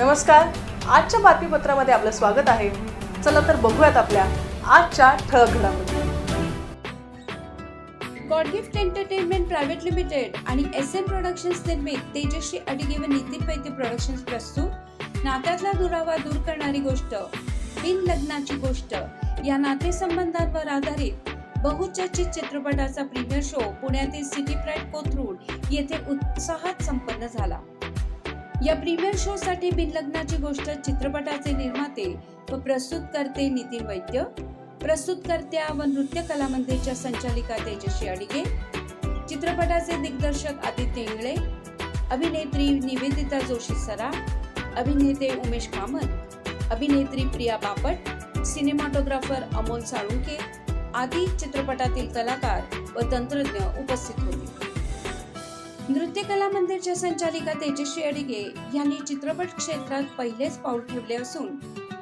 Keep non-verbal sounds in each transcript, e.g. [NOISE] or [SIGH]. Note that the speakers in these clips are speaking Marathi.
नमस्कार. आजच्या बातमीपत्रामध्ये आपलं स्वागत आहे. चला तर बघूयात आपल्या आजच्या ठळक घडामोडी. God gift entertainment private limited आणि एस एम प्रोडक्शन्स निर्मित तेजश्री अडिगे व नितीन वैद्य प्रोडक्शन्स प्रस्तुत. नात्यातला दुरावा दूर करणारी गोष्ट बिन लग्नाची गोष्ट या नातेसंबंधांवर आधारित बहुचर्चित चित्रपटाचा प्रीमियर शो पुण्यातील सिटी प्राईड कोथरूड येथे उत्साहात संपन्न झाला. या प्रीमियर शो साठी बिनलग्नाची गोष्ट चित्रपटाचे निर्माते व प्रस्तुतकर्ते नितीन वैद्य प्रस्तुतकर्त्या व नृत्य कला मंदिरच्या संचालिका तेजस्वी अडिगे चित्रपटाचे दिग्दर्शक आदित्य इंगळे अभिनेत्री निवेदिता जोशी सरा अभिनेते उमेश कामत अभिनेत्री प्रिया बापट सिनेमाटोग्राफर अमोल साळुंके आदी चित्रपटातील कलाकार व तंत्रज्ञ उपस्थित होते. नृत्यकला मंदिरच्या संचालिका तेजश्री अडिगे यांनी चित्रपट क्षेत्रात पहिलेच पाऊल ठेवले असून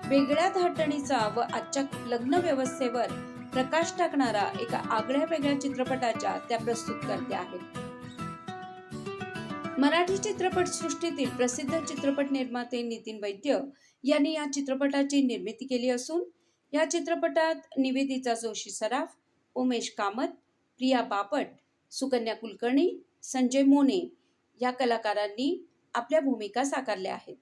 वेगळ्या धाटणीचा व आजच्या लग्न व्यवस्थेवर प्रकाश टाकणारा एका आगळ्या वेगळ्या चित्रपटाच्या त्या प्रस्तुत करते आहेत. मराठी चित्रपट सृष्टीतील प्रसिद्ध चित्रपट निर्माते नितीन वैद्य यांनी या चित्रपटाची निर्मिती केली असून या चित्रपटात निवेदिता जोशी सराफ उमेश कामत प्रिया बापट सुकन्या कुलकर्णी संजय मोने या कलाकारांनी आपल्या भूमिका साकारल्या आहेत.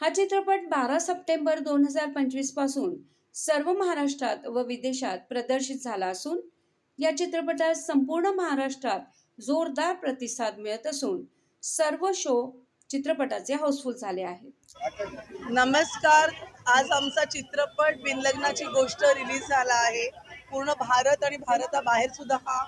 हा चित्रपट बारा सप्टेंबर दोन हजार पंचवीसपासून सर्व महाराष्ट्रात व विदेशात प्रदर्शित झाला असून या चित्रपटास संपूर्ण महाराष्ट्रात जोरदार प्रतिसाद मिळत असून सर्व शो चित्रपटाचे हाऊसफुल झाले आहेत. नमस्कार. आज आमचा चित्रपट बिनलग्नाची गोष्ट रिलीज झाला आहे. पूर्ण भारत आणि भारताबाहेर सुद्धा हा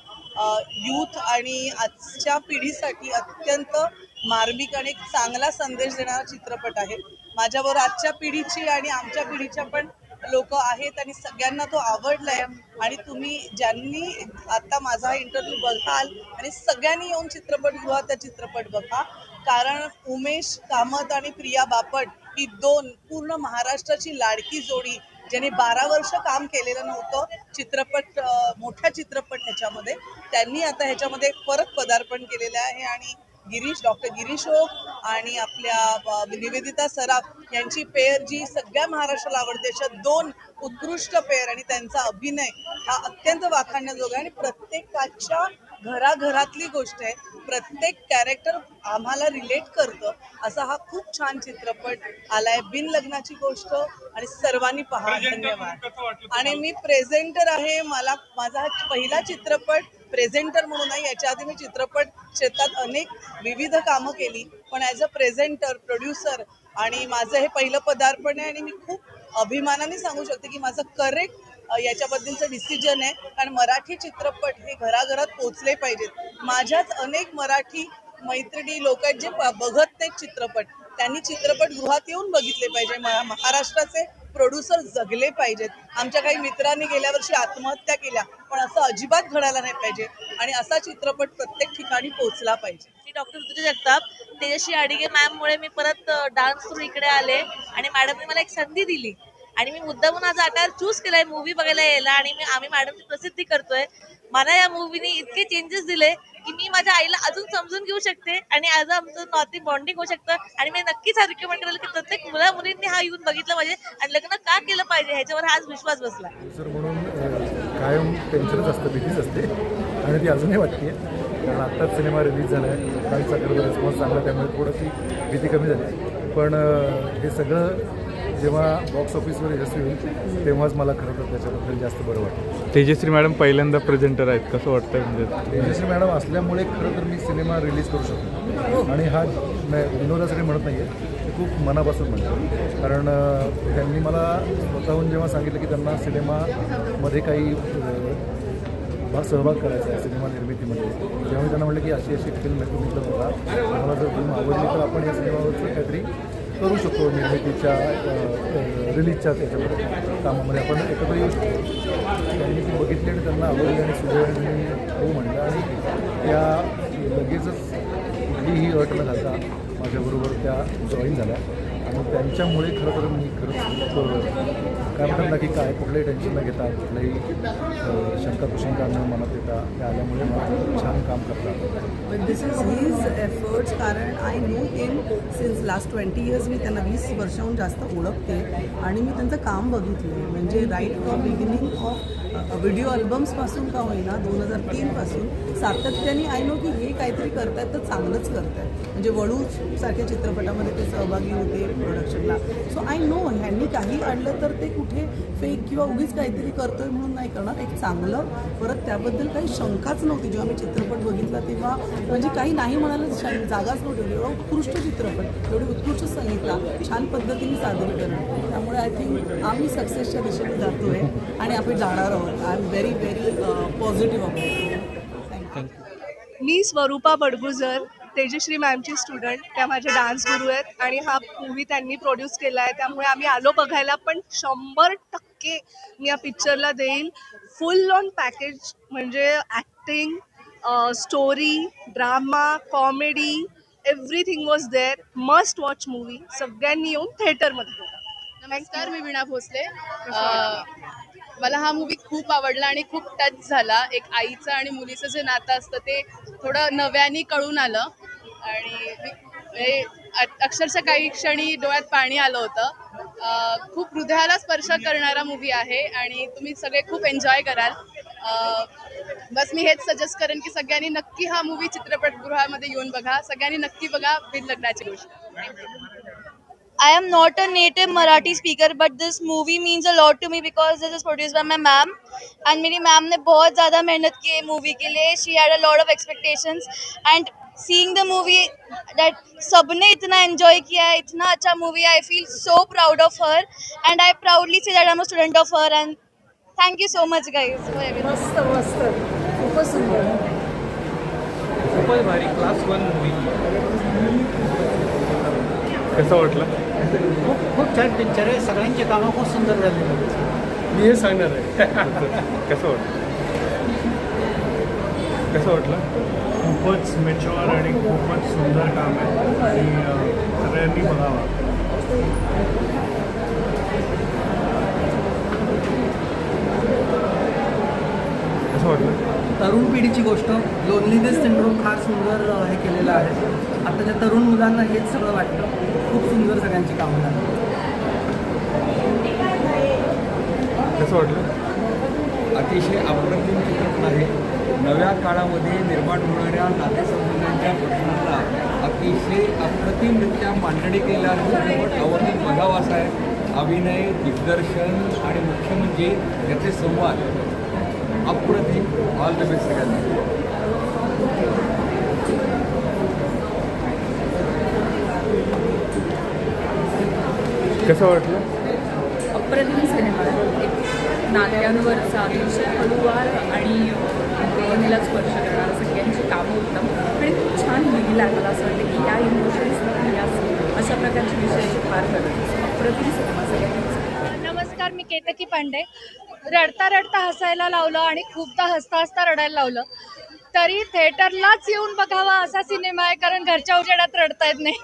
यूथ आणि आजच्या पिढीसाठी अत्यंत मार्मिक आणि एक चांगला संदेश देणारा चित्रपट आहे. माझ्यावर आजच्या पिढीची आणि आमच्या पिढीच्या पण लोक आहेत आणि सगळ्यांना तो आवडलाय आणि तुम्ही ज्यांनी आता माझा इंटरव्ह्यू बघाल आणि सगळ्यांनी येऊन चित्रपटगृहात त्या चित्रपट बघा. कारण उमेश कामत आणि प्रिया बापट ही दोन पूर्ण महाराष्ट्राची लाडकी जोडी ज्यांनी बारा वर्ष काम केलेलं नव्हतं चित्रपट मोठा चित्रपट ह्याच्यामध्ये त्यांनी आता ह्याच्यामध्ये परत पदार्पण केलेलं आहे आणि गिरीश डॉक्टर गिरीश ओक आणि आपल्या निवेदिता सराफ यांची पेअर जी सगळ्या महाराष्ट्राला आवडते अशा दोन उत्कृष्ट पेअर आणि त्यांचा अभिनय हा अत्यंत वाखाणण्याजोगा आहे आणि प्रत्येकाच्या घराघरातली गोष्ट आहे. प्रत्येक कॅरेक्टर आम्हाला रिलेट करतं. असा हा खूप छान चित्रपट आलाय. बिन लग्नाची गोष्ट आणि सर्वांनी पहा. धन्यवाद. आणि मी प्रेझेंटर आहे. मला माझा हा पहिला चित्रपट प्रेझेंटर म्हणून नाही याच्या आधी मी चित्रपट क्षेत्रात अनेक विविध कामं केली. पण ॲज अ प्रेझेंटर प्रोड्युसर आणि माझं हे पहिलं पदार्पण आहे आणि मी खूप अभिमानाने सांगू शकते की माझं करेक्ट याच्याबद्दलचं डिसिजन आहे. कारण मराठी चित्रपट हे घराघरात पोचले पाहिजेत. माझ्याच अनेक मराठी मैत्रिणी लोक आहेत जे बघत नाहीत चित्रपट. त्यांनी चित्रपटगृहात येऊन बघितले पाहिजे. महाराष्ट्राचे प्रोड्युसर जगले पाहिजेत. आमच्या काही मित्रांनी गेल्या वर्षी आत्महत्या केल्या पण असं अजिबात घडायला नाही पाहिजे. आणि असा चित्रपट प्रत्येक ठिकाणी पोहोचला पाहिजे. मी डॉक्टर ऋतुजा जगताप तेजस्वी अडिगे मॅममुळे मी परत डान्स थ्रू इकडे आले. आणि मॅडमने मला एक संधी दिली. आणि मी मुद्दामून आज अटायर चूज केलाय मूवी बघायला यायला आणि मी आम्ही मॅडमची प्रसिद्धी करतोय. मला या मूवीने इतके चेंजेस दिले की मी माझ्या आईला अजून समजून घेऊ शकते आणि आज आमचं नाती बॉन्डिंग होऊ शकतं. आणि मी नक्कीच हा रिकमेंड करेल की प्रत्येक मुला मुलींनी हा येऊन बघितलं पाहिजे आणि लग्न का केलं पाहिजे ह्याच्यावर आज विश्वास बसला. सर म्हणून कायम टेन्शनच असतं भीतीच असते. आणि ती अजूनही वाटते कारण आत्ताच सिनेमा रिलीज झाला आहे सकाळचा रिस्पॉन्स चांगला त्यामुळे थोडीशी भीती कमी झाली. पण हे सगळं जेव्हा बॉक्स ऑफिसवर यशस्वी होईल तेव्हाच मला खरं तर त्याच्याबद्दल जास्त बरं वाटतं. तेजश्री मॅडम पहिल्यांदा प्रेझेंटर आहेत कसं वाटतंय म्हणजे? तेजस्वी मॅडम असल्यामुळे खरं तर मी सिनेमा रिलीज करू शकतो. आणि हा विनोदासाठी म्हणत नाही आहे खूप मनापासून म्हणतो. कारण त्यांनी मला स्वतःहून जेव्हा सांगितलं की त्यांना सिनेमामध्ये काही भाग सहभाग करायचा आहे सिनेमा निर्मितीमध्ये तेव्हा मी त्यांना म्हटलं की अशी अशी फिल्म आहे तुम्ही तर बघा. तुम्हाला जर फिल्म आवडली तर आपण या सिनेमावरचं काहीतरी करू शकतो निर्मितीच्या रिलीजच्या त्याच्यामध्ये कामामध्ये. आपण एकत्र येऊ शकतो. त्यांनी ती बघितली आणि त्यांना आवडली आणि सुदैवाने हो म्हणलं. आणि त्या लगेचच कुठलीही अट न घालता माझ्याबरोबर त्या जॉईन झाल्या. आणि त्यांच्यामुळे खरं तर मी खरंच काय म्हणतात ना की काय कुठलंही टेन्शन न घेता कुठल्याही शंका कुशंका न मनात येता ते आल्यामुळे मला छान काम करतात. दिस इज is एफर्ट्स कारण I know him since last twenty years मी त्यांना वीस वर्षाहून जास्त ओळखते आणि मी त्यांचं काम बघितलं आहे म्हणजे right from beginning of video अल्बम्सपासून का होईना दोन हजार तीनपासून सातत्याने आय नो की हे काहीतरी करतायत तर चांगलंच करतायत. म्हणजे वळू सारख्या चित्रपटामध्ये ते सहभागी होते प्रोडक्शनला सो आय नो ह्यांनी काही आणलं तर ते कुठे फेक किंवा उगीच काहीतरी करतोय म्हणून नाही करणार. एक चांगलं परत त्याबद्दल काही शंकाच नव्हती. जेव्हा मी चित्रपट बघितला तेव्हा म्हणजे काही नाही म्हणायला जागाच नव्हती. एवढा उत्कृष्ट चित्रपट एवढी उत्कृष्ट संगीतला छान पद्धतीने सादरीकरण त्यामुळे आय थिंक आम्ही सक्सेसच्या दिशेने जातोय आणि आपण जाणार आहोत. I am very very positive about thank you मी स्वरूपा बडगुजर. तेजश्री मॅमची स्टुडंट त्या माझ्या डान्स गुरु आहेत आणि हा मूवी त्यांनी प्रोड्यूस केला आहे. त्यामुळे आम्ही आलो बघायला पण शंभर टक्के मी या पिक्चरला देईल फुल ऑन पॅकेज म्हणजे acting story drama comedy everything was there must watch movie सगळ्यांनी येऊन थिएटरमध्ये बघा. नमस्कार मी वीणा भोसले. मला हा मूवी खूप आवडला आणि खूप टच झाला. एक आईचं आणि मुलीचं जे नातं असतं ते थोडं नव्याने कळून आलं. आणि अक्षरशः काही क्षणी डोळ्यात पाणी आलं होतं. खूप हृदयाला स्पर्श करणारा मूवी आहे आणि तुम्ही सगळे खूप एन्जॉय कराल. बस मी हेच सजेस्ट करेन की सगळ्यांनी नक्की हा मूवी चित्रपटगृहामध्ये येऊन बघा. सगळ्यांनी नक्की बघा बिन लग्नाची गोष्ट I am not a native Marathi speaker, but this movie means a lot to me because this is produced by my ma'am. And Mary ma'am ने बहुत ज़्यादा मेहनत की है मूवी के लिए she had a lot of expectations and seeing the movie that सबने इतना एंजॉय किया है इतना अच्छा movie I feel so proud of her and I proudly say that I am a student of her and thank you so much guys for everything मस्त मस्त खूपच सुंदर खूपच भारी क्लास वन मूवी कसं वाटलं खूप खूप छान पिक्चर आहे. सगळ्यांची कामं खूप सुंदर झाली मी हे सांगणार आहे. [LAUGHS] कसं वाटलं? कसं वाटलं? खूपच मेच्युअर आणि खूपच सुंदर काम आहे. आणि सगळ्यांनी बघावा. कसं वाटलं? तरुण पिढीची गोष्ट लोनलीनेस सिंड्रोम फार सुंदर अ, हे केलेलं आहे. आताच्या तरुण मुलांना हेच सगळं वाटतं. खूप सुंदर सगळ्यांची कामं झाली. कसं वाटलं? अतिशय अप्रतिम चित्रपट आहे. नव्या काळामध्ये निर्माण होणाऱ्या नातेसंबंधांच्या प्रश्नांना अतिशय अप्रतिमरित्या मांडणी केलेला हा चित्रपट आवर्जून बघावा असा आहे. अभिनय दिग्दर्शन आणि मुख्य म्हणजे याचे संवाद. अप्रतिम. ऑल द बेस्ट सगळ्यांना. कसं वाटलं? अप्रतिम सिनेमा. नात्यांवरचा अतिशय हळूवार आणि भावनेला स्पर्श करणारा सगळ्यांची कामं उत्तम. आणि खूप छान लिहिला मला असं वाटतं की या इमोशन्स या अशा प्रकारचे विषयाची फार गरज अप्रतिम सिनेमा सगळ्यांनी नमस्कार मी केतकी पांडे. रडता रडता हसायला लावलं आणि खूपदा हसता हसता रडायला लावलं. तरी थिएटरलाच येऊन बघावा असा सिनेमा आहे कारण घरच्या उजेडात रडता येत नाही.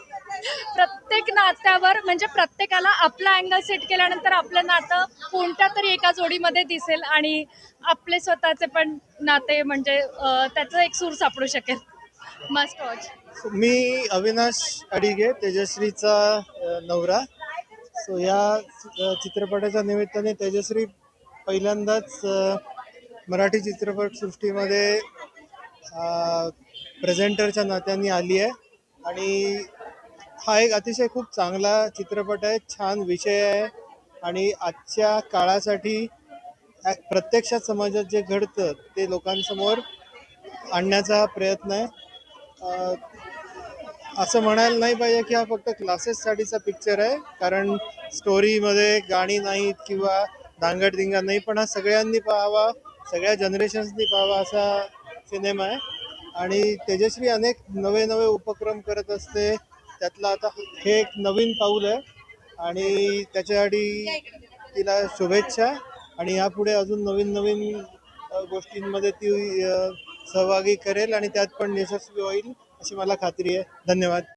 प्रत्येक नात्यावर म्हणजे प्रत्येकाला आपला अँगल सेट केल्यानंतर आपलं नातं कोणत्या तरी एका जोडीमध्ये दिसेल आणि आपले स्वतःचे पण नाते म्हणजे त्याचं एक सूर सापडू शकेल. मस्ट वॉच मी अविनाश अडिगे तेजश्रीचा नवरा. सो या चित्रपटाच्या निमित्ताने तेजश्री पहिल्यांदाच मराठी मराठी चित्रपटसृष्टीमध्ये प्रेझेंटरच्या नात्याने आली आहे. आणि हा एक अतिशय खूप चांगला चित्रपट आहे छान विषय आहे आणि आजच्या काळासाठी प्रत्यक्षात समाजात जे घडतं ते लोकांसमोर आणण्याचा हा प्रयत्न आहे. असं म्हणायला नाही पाहिजे की हा फक्त क्लासेससाठीचा पिक्चर आहे कारण स्टोरीमध्ये गाणी नाहीत किंवा धांगडधिंगा नाही पण हा सगळ्यांनी पाहावा सगळ्या जनरेशन्सनी पाहावा असा सिनेमा आहे. आणि तेजश्री अनेक नवे नवे उपक्रम करत असते. त्यातलं आता हे एक नवीन पाऊल आहे आणि त्याच्यासाठी तिला शुभेच्छा आणि यापुढे अजून नवीन नवीन गोष्टींमध्ये ती सहभागी करेल आणि त्यात पण यशस्वी होईल अशी मला खात्री आहे. धन्यवाद.